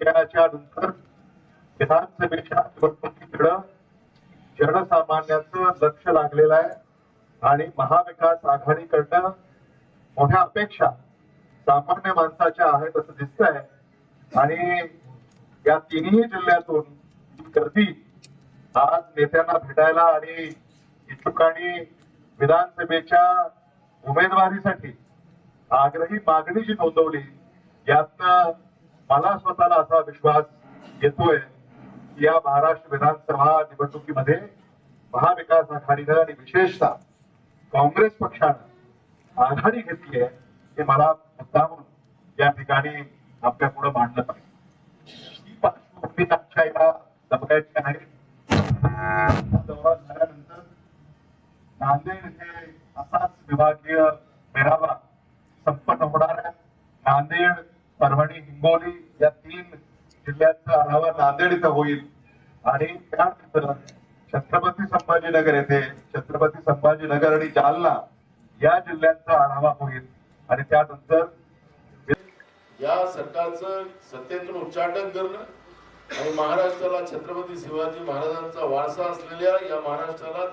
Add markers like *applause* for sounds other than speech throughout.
विषयाच्या नंतर विधानसभेच्या निवडणुकीकडं जनसामान्याचं लक्ष लागलेलं आहे आणि महाविकास आघाडीकडनं मोठ्या अपेक्षा सामान्य माणसाच्या आहेत असं दिसतंय. आणि या तिन्ही जिल्ह्यातून गर्दी आज नेत्यांना भेटायला आणि इच्छुकांनी विधानसभेच्या उमेदवारीसाठी आग्रही मागणी जी नोंदवली यातनं मला स्वतःला असा विश्वास येतोय की या महाराष्ट्र विधानसभा निवडणुकीमध्ये महाविकास आघाडीनं आणि विशेषतः काँग्रेस पक्षानं आघाडी घेतली आहे हे मला मुद्दामून या ठिकाणी आपल्या पुढे मांडलं पाहिजे. ही पार्श्वभूमी आजच्या या आहे. दौरा झाल्यानंतर नांदेड हे असाच विभागीय मेळावा संपन्न होणार आहे. नांदेड परभणी हिंगोली जिल्ह्यांचा आढावा नांदेड इथं होईल. आणि त्यानंतर छत्रपती संभाजीनगर येथे छत्रपती संभाजीनगर आणि जालना या जिल्ह्यांचा आढावा होईल. आणि त्यानंतर या सरकारचं सत्तेतून उच्चाटन करणं आणि महाराष्ट्राला छत्रपती शिवाजी महाराजांचा वारसा असलेल्या या महाराष्ट्राला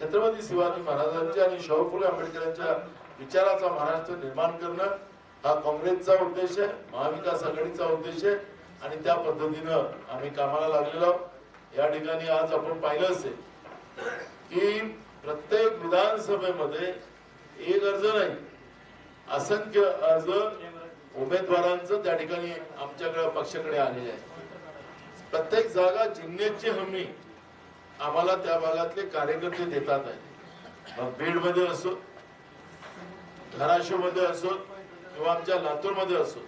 छत्रपती शिवाजी महाराजांच्या आणि शाहू फुले आंबेडकरांच्या विचाराचा महाराष्ट्र निर्माण करणं हा काँग्रेसचा उद्देश आहे महाविकास आघाडीचा उद्देश आहे. आणि त्या पद्धतीनं आम्ही कामाला लागलेलो या ठिकाणी आज आपण पाहिलं असेल की प्रत्येक विधानसभेमध्ये एक अर्ज नाही असंख्य अर्ज उमेदवारांचं त्या ठिकाणी आमच्याकडे पक्षाकडे आलेले आहे प्रत्येक जागा जिंकण्याची हमी आम्हाला त्या भागातले कार्यकर्ते देतात आहे. मग बीडमध्ये असो धाराशिवमध्ये असो किंवा आमच्या लातूरमध्ये असो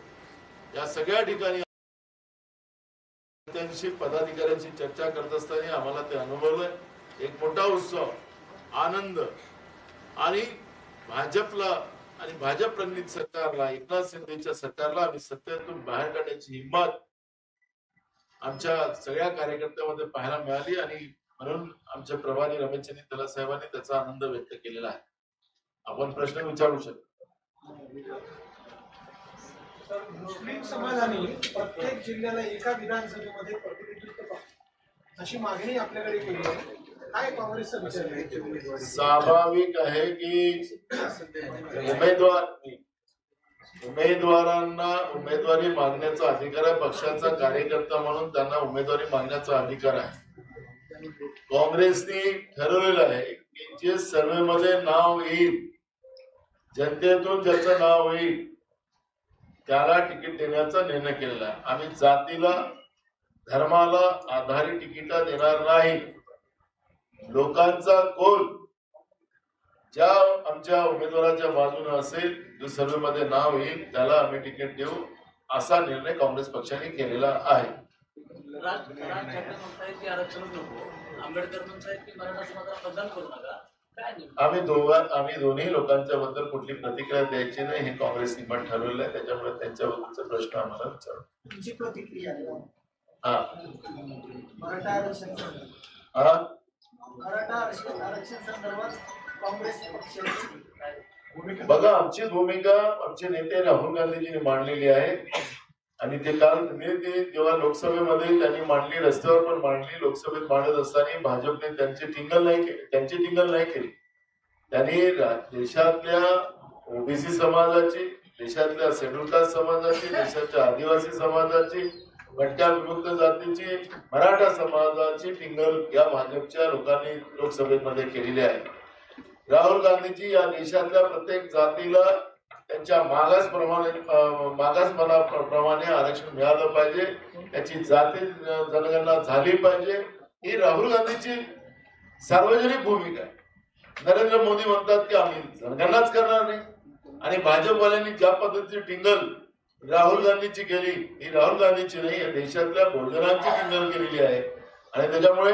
या सगळ्या ठिकाणी त्यांशी पदाधिकाऱ्यांशी चर्चा करत असताना आम्हाला ते अनुभवलंय. एक मोठा उत्सव आनंद. आणि भाजपला आणि भाजप प्रणित सरकारला एकनाथ शिंदेच्या सरकारला आम्ही सत्तेतून बाहेर काढण्याची हिंमत आमच्या सगळ्या कार्यकर्त्यामध्ये पाहायला मिळाली आणि म्हणून आमचे प्रभारी रमेशचंद्र तला साहेबांनी त्याचा आनंद व्यक्त केलेला आहे. आपण प्रश्न विचारू शकतो. तर मुस्लिम समाजाने प्रत्येक जिल्ह्याला एका विधानसभेमध्ये प्रतिनिधित्व पाहिजे. अशी मागणी आपल्याकडे केली आहे. काय काँग्रेसचा विचार आहे. स्वाभाविक आहे की उमेदवार उमेदवारांना उमेदवारी मागण्याचा अधिकार आहे. पक्षाचा कार्यकर्ता म्हणून त्यांना उमेदवारी मागण्याचा अधिकार आहे. काँग्रेसने ठरवलेलं आहे की जे सर्वेमध्ये नाव येईल जनतेतून ज्याचं नाव येईल त्याला तिकीट देण्याचा निर्णय केलेला आहे. आम्ही जातीला धर्माला आधारित तिकीट देणार नाही. लोकांचा कोल ज्या आमच्या उमेदवाराच्या बाजूने असेल जो सर्वेमध्ये नाव येईल त्याला आम्ही तिकीट देऊ असा निर्णय काँग्रेस पक्षाने केलेला आहे. आंबेडकर म्हणतायत की मराठा समाजाला मतदान करू नका. आम्ही दोघां आम्ही दोन्ही लोकांच्या बद्दल कुठली प्रतिक्रिया द्यायची नाही हे काँग्रेसने पण ठरवलेलं आहे. त्याच्यामुळे त्यांच्याबद्दलचा प्रश्न आम्हाला विचारू. तुमची प्रतिक्रिया हा. मराठा आरक्षण हा? मराठा आरक्षण आरक्षण संदर्भात काँग्रेस पक्षाची भूमिका बघा आमची भूमिका आमचे नेते राहुल गांधीजींनी मांडलेली आहे. आणि ते काल तुम्ही म्हणजे ते जेव्हा लोकसभेमध्ये त्यांनी मांडली रस्त्यावर पण मांडली लोकसभेत मांडत असताना भाजपने त्यांची टिंगल नाही केली त्यांची टिंगल नाही केली. त्यांनी देशातल्या ओबीसी समाजाची देशातल्या शेड्यूल कास्ट समाजाची देशाच्या आदिवासी समाजाची भटक्या विमुक्त जातीची मराठा समाजाची टिंगल या भाजपच्या लोकांनी लोकसभेमध्ये केलेली आहे. राहुल गांधीजी या देशातल्या प्रत्येक जातीला त्यांच्या मागास प्रमाणे अं, मागासपणाप्रमाणे आरक्षण मिळालं पाहिजे. त्याची जाती जनगणना झाली पाहिजे. ही राहुल गांधीची सार्वजनिक भूमिका आहे. नरेंद्र मोदी म्हणतात की आम्ही जनगणनाच करणार नाही. आणि भाजपवाल्यांनी ज्या पद्धतीची टिंगल राहुल गांधीची केली ही राहुल गांधीची नाही या देशातल्या बहुजनांची टिंगल केलेली आहे. आणि त्याच्यामुळे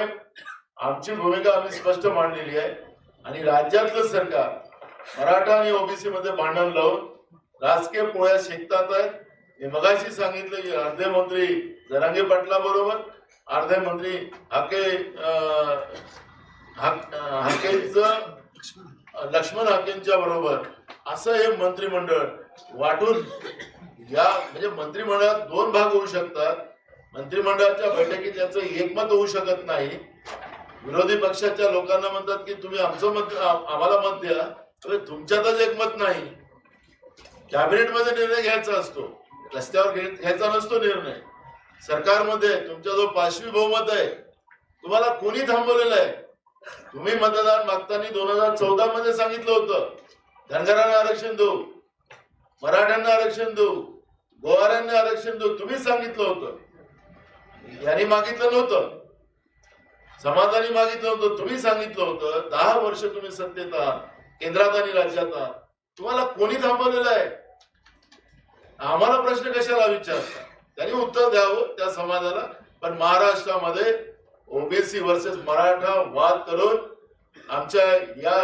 आमची भूमिका आम्ही स्पष्ट मांडलेली आहे. आणि राज्यातलं सरकार मराठा आणि ओबीसी मध्ये भांडण लावून राजकीय पोळ्या शेकतात आहेत मी मगाशी सांगितलं की अर्धे मंत्री जरांगे पाटला बरोबर अर्धे मंत्री हाके अं, लक्ष्मण हाकेंच्या बरोबर. असं हे मंत्रिमंडळ वाटून या म्हणजे मंत्रिमंडळात दोन भाग होऊ शकतात. मंत्रिमंडळाच्या बैठकीत याचं एकमत होऊ शकत नाही. विरोधी पक्षाच्या लोकांना म्हणतात की तुम्ही आमचं मत आम्हाला मत द्या अरे तुमच्यातच एकमत नाही. कॅबिनेटमध्ये निर्णय घ्यायचा असतो. रस्त्यावर घ्यायचा नसतो निर्णय. सरकारमध्ये तुमचा जो पाचवी बहुमत आहे तुम्हाला कोणी थांबवलेलं आहे? तुम्ही मतदान मागताना दोन हजार चौदा मध्ये सांगितलं होतं धनगरांना आरक्षण देऊ मराठ्यांना आरक्षण देऊ गोवाऱ्यांना आरक्षण देऊ तुम्ही सांगितलं होतं. यांनी मागितलं नव्हतं. समाजाने मागितलं होतं तुम्ही सांगितलं होतं. दहा वर्ष तुम्ही सत्तेत आहात केंद्रात आणि राज्यात आहात. तुम्हाला कोणी थांबवलेलं आहे? आम्हाला प्रश्न कशाला विचारता? त्यांनी उत्तर द्यावं त्या समाजाला. पण महाराष्ट्रामध्ये ओबीसी वर्सेस मराठा वाद करून आमच्या या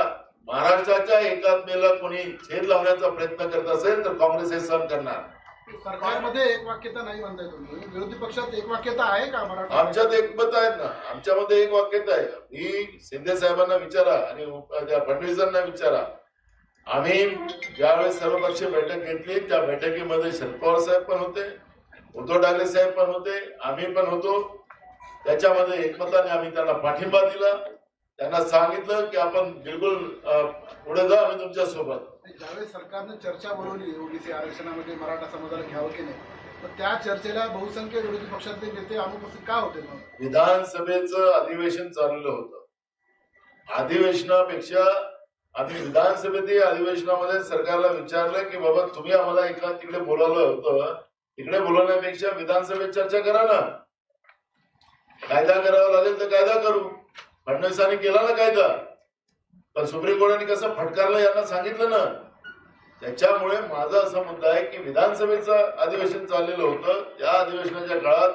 महाराष्ट्राच्या एकात्मेला कोणी छेद लावण्याचा प्रयत्न करत असेल तर काँग्रेस हे सहन करणार. सरकारमध्ये एक वाक्यता नाही म्हणताय तुम्ही. विरोधी पक्षात एक वाक्यता आहे का मराठा? आमच्यात एकमत आहेत ना. आमच्यामध्ये एक वाक्यता आहे. ही शिंदे साहेबांना विचारा आणि फडणवीसांना विचारा. आम्ही ज्यावेळेस सर्वपक्षीय बैठक घेतली त्या बैठकीमध्ये शरद पवार साहेब पण होते उद्धव ठाकरे साहेब पण होते आम्ही पण होतो. त्याच्यामध्ये एकमताने आम्ही त्यांना पाठिंबा दिला. त्यांना सांगितलं की आपण बिलकुल पुढे जा आम्ही तुमच्यासोबत. ज्यावेळेस सरकारने चर्चा बोलवली ओबीसी आरक्षणामध्ये मराठा समाजाला घ्यावं की नाही तर त्या चर्चेला बहुसंख्य विरोधी पक्षातले नेते अनुपस्थित का होते विधानसभेचं अधिवेशन चाललेलं होतं. अधिवेशनापेक्षा आम्ही विधानसभेतील अधिवेशनामध्ये सरकारला विचारलं की बाबा तुम्ही आम्हाला एका तिकडे बोलावलं होतं. तिकडे बोलवण्यापेक्षा विधानसभेत चर्चा करा ना. कायदा करावा लागेल तर कायदा करू. फडणवीसांनी केला ना कायदा. पण सुप्रीम कोर्टाने कसं फटकारलं यांना सांगितलं ना. त्याच्यामुळे माझा असा मुद्दा आहे की विधानसभेचं अधिवेशन चाललेलं होतं. त्या अधिवेशनाच्या काळात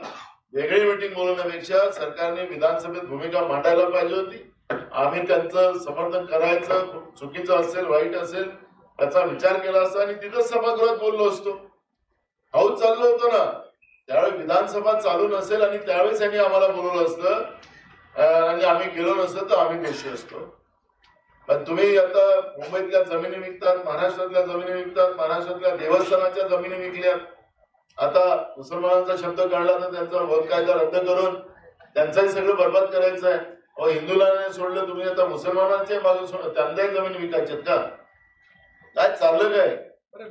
वेगळी मिटिंग बोलवण्यापेक्षा सरकारने विधानसभेत भूमिका मांडायला पाहिजे होती. आम्ही त्यांचं समर्थन करायचं चुकीचं असेल वाईट असेल त्याचा विचार केला असता आणि तिथंच सभागृहात बोललो असतो. हाऊस चाललो होतो ना त्यावेळी विधानसभा चालू नसेल आणि त्यावेळेस त्यांनी आम्हाला बोलवलं असतं. आणि आम्ही गेलो नसतो तर आम्ही दोषी असतो. पण तुम्ही आता मुंबईतल्या जमिनी विकतात महाराष्ट्रातल्या जमिनी विकतात महाराष्ट्रातल्या देवस्थानाच्या जमिनी विकल्या. आता मुसलमानांचा शब्द काढला तर त्यांचा वध कायदा रद्द करून त्यांचाही सगळं बरबाद करायचं आहे. अहो हिंदूला सोडलं तुम्ही आता मुसलमानांचे मागे सोड त्यांनाही जमीन विकायच्यात का? काय चाललं काय?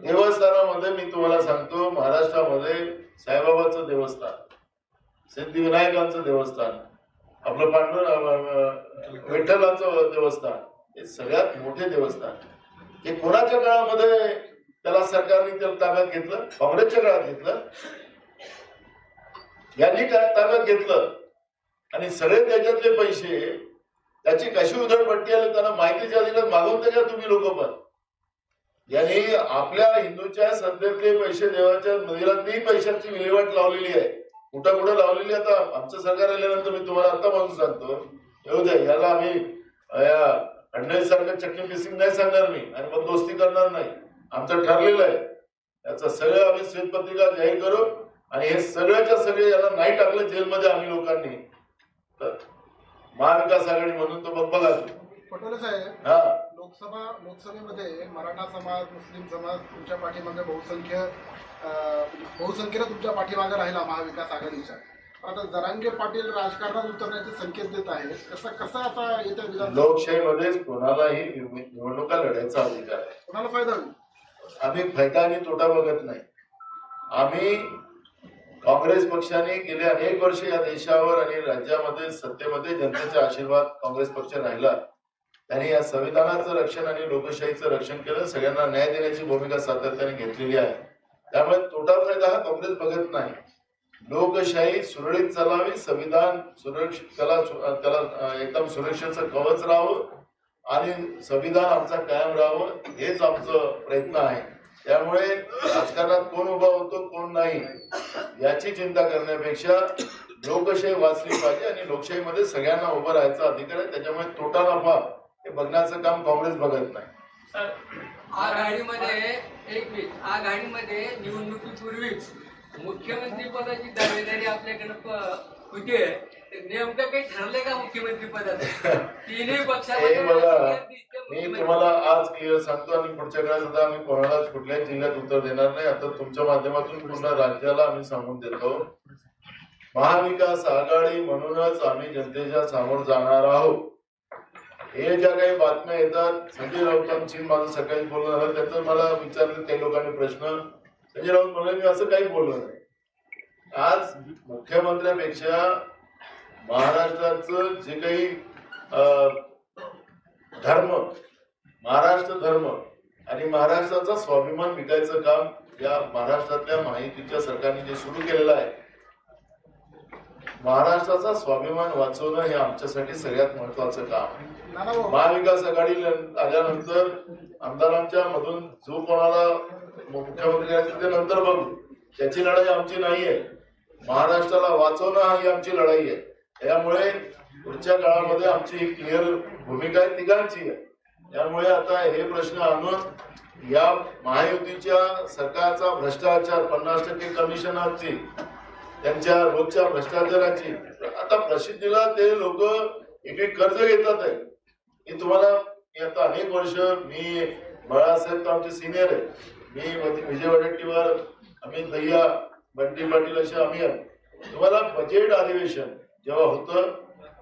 देवस्थानामध्ये मी तुम्हाला सांगतो महाराष्ट्रामध्ये साईबाबाचं देवस्थान सिद्धिविनायकांचं देवस्थान आपलं पांडुर विठ्ठलाचं देवस्थान हे सगळ्यात मोठे देवस्थान. हे कोणाच्या काळामध्ये त्याला सरकारने त्याला ताब्यात घेतलं? काँग्रेसच्या काळात घेतलं? यांनी काय ताब्यात घेतलं. आणि सगळे त्याच्यातले पैसे त्याची कशी उधळपट्टी आली त्यांना माहितीच्या अधिकार मागून तर घ्या तुम्ही लोक पण. यांनी आपल्या हिंदूच्या सध्यातले पैसे देवाच्या मंदिरातली पैशांची विल्हेवाट लावलेली आहे. कुठं कुठं लावलेली आता आमचं सरकार आल्यानंतर मी तुम्हाला आता म्हणून सांगतो. येऊ द्या याला आम्ही या सारखं चक्की पिसिंग नाही सांगणार मी आणि मग दोस्ती करणार नाही. आमचं ठरलेलं आहे. याचं सगळं आम्ही श्वेतपत्रिका जाहीर करू आणि हे सगळ्याच्या सगळे याला नाही टाकलं जेलमध्ये आम्ही लोकांनी. महाविकास आघाडी म्हणून तो बघा. पटोले साहेब हा. लोकसभा लोकसभेमध्ये मराठा समाज मुस्लिम समाज तुमच्या पाठीमागे बहुसंख्य बहुसंख्येनं तुमच्या पाठीमागे राहिला महाविकास आघाडीच्या आता जरांगे पाटील राजकारणात उतरण्याचे संकेत देत आहेत. कसं कसं आता येत्या विधान लोकशाहीमध्ये कोणालाही निव- निवडणुका लढायचा अधिकार आहे. कोणाला फायदा होईल? आम्ही फायदा आणि तोटा बघत नाही. आम्ही काँग्रेस पक्षाने गेले अनेक वर्ष या देशावर आणि राज्यामध्ये सत्तेमध्ये जनतेचा आशीर्वाद काँग्रेस पक्ष राहिला. त्यांनी या संविधानाचं रक्षण आणि लोकशाहीचं रक्षण केलं. सगळ्यांना न्याय देण्याची भूमिका सातत्याने घेतलेली आहे. त्यामुळे तोटा फायदा हा काँग्रेस बघत नाही. लोकशाही सुरळीत चालावी संविधान सुरक्षित त्याला त्याला एकदम सुरक्षेचं कवच राहावं आणि संविधान आमचा कायम राहावं हेच आमचं प्रयत्न आहे. त्यामुळे राजकारणात कोण उभा होतो कोण नाही याची चिंता करण्यापेक्षा लोकशाही वाचली पाहिजे आणि लोकशाहीमध्ये सगळ्यांना उभं राहायचा अधिकार आहे. त्याच्यामुळे तोटा नफा हे बघण्याचं काम काँग्रेस बघत नाही. आघाडीमध्ये एक मिनिट आघाडीमध्ये निवडणुकीपूर्वीच मुख्यमंत्री पदाची दावेदारी आपल्याकडे होती. आहे नेमकं काही ठरलंय का मुख्यमंत्री पदाचं? *laughs* तिन्ही पक्षामध्ये मी तुम्हाला आज क्लिअर सांगतो आणि पुढच्या काळात सुद्धा आम्ही कोणालाच कुठल्याही जिल्ह्यात उत्तर देणार नाही. आता तुमच्या माध्यमातून पूर्ण राज्याला आम्ही सांगून देतो. महाविकास आघाडी म्हणूनच आम्ही जनतेच्या समोर जाणार आहोत. हे ज्या काही बातम्या येतात संजय राऊतांची माझं सकाळी बोलणं झालं त्याचं मला विचारलं काही लोकांनी प्रश्न. संजय राऊत म्हणाले मी असं काही बोललो नाही. आज मुख्यमंत्र्यापेक्षा महाराष्ट्राचं जे काही अं, धर्म महाराष्ट्र धर्म आणि महाराष्ट्राचा स्वाभिमान विकायचं काम या महाराष्ट्रातल्या माहितीच्या सरकारने जे सुरू केलेलं आहे महाराष्ट्राचा स्वाभिमान वाचवणं हे आमच्यासाठी सगळ्यात महत्वाचं काम महाविकास आघाडी आल्यानंतर आमदारांच्या मधून जो कोणाला मुख्यमंत्री करायचं ते नंतर बघू. त्याची लढाई आमची नाहीये. महाराष्ट्राला वाचवणं ही आमची लढाई आहे. त्यामुळे पुढच्या काळामध्ये आमची एक क्लिअर भूमिका आहे तिघांची आहे. त्यामुळे आता हे प्रश्न आणून या महायुतीच्या सरकारचा भ्रष्टाचार पन्नास टक्के कमिशनाची त्यांच्या रोजच्या भ्रष्टाचाराची आता प्रसिद्धीला ते लोक इकडे कर्ज घेतात आहे. की तुम्हाला आता अनेक वर्ष मी बाळासाहेब तर आमचे सिनियर आहे. मी विजय वडेट्टीवार अमित दह्या बंटी पाटील असे आम्ही आहे. तुम्हाला बजेट अधिवेशन जेव्हा होतं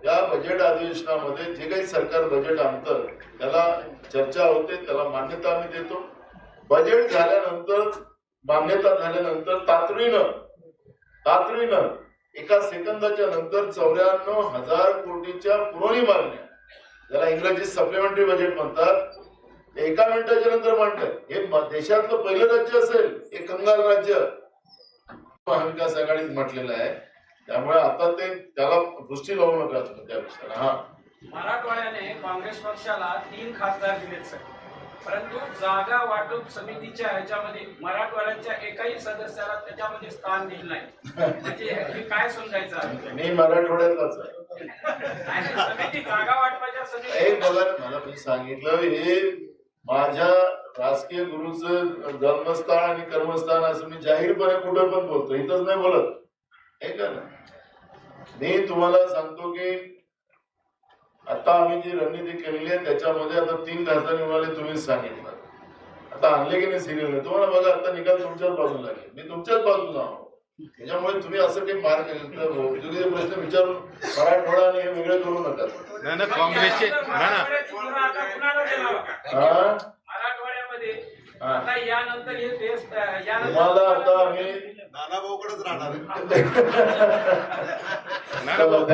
त्या बजेट अधिवेशनामध्ये जे काही सरकार बजेट आणतं त्याला चर्चा होते त्याला मान्यता आम्ही देतो. बजेट झाल्यानंतर मान्यता झाल्यानंतर तातडीनं तातडीनं एका सेकंदाच्या नंतर चौऱ्याण्णव हजार कोटीच्या पुरवणी मागण्या ज्याला इंग्रजीत सप्लिमेंटरी बजेट म्हणतात एका मिनिटाच्या नंतर मांडतात हे देशातलं पहिलं राज्य असेल हे कंगाल राज्य. महाविकास आघाडीत म्हटलेलं आहे. त्यामुळे आता ते त्याला दृष्टी लावू नका त्या विषयाला हा. मराठवाड्याने काँग्रेस पक्षाला तीन खासदार दिलेत सर. परंतु जागा वाटप समितीच्या ह्याच्यामध्ये मराठवाड्याच्या एकाही सदस्याला त्याच्यामध्ये स्थान दिलं नाही. म्हणजे हे काय समजायचं? मी मराठवाड्यातलाच आहे. समिती जागा वाटपाच्या समिती. मला मी सांगितलं हे माझ्या राजकीय गुरुचं जन्मस्थान आणि कर्मस्थान असं मी जाहीरपणे कुठं पण बोलतो इथंच नाही बोलत. ना मी तुम्हाला सांगतो की आता आम्ही जी रणनीती केलेली आहे त्याच्यामध्ये आता तीन खासदार निवडले तुम्हीच सांगितलं. आता आणले की नाही सिरियल तुम्हाला बघा आता निकाल तुमच्याच बाजूला लागेल. मी तुमच्याच बाजूला आहो त्याच्यामुळे तुम्ही असं काही मार्ग प्रश्न विचारून मराठवाडा आणि हे वेगळं करू नका. नाही ना काँग्रेसचे तुम्हाला आता आम्ही नाना भाऊकडेच राहणार *laughs* भाऊ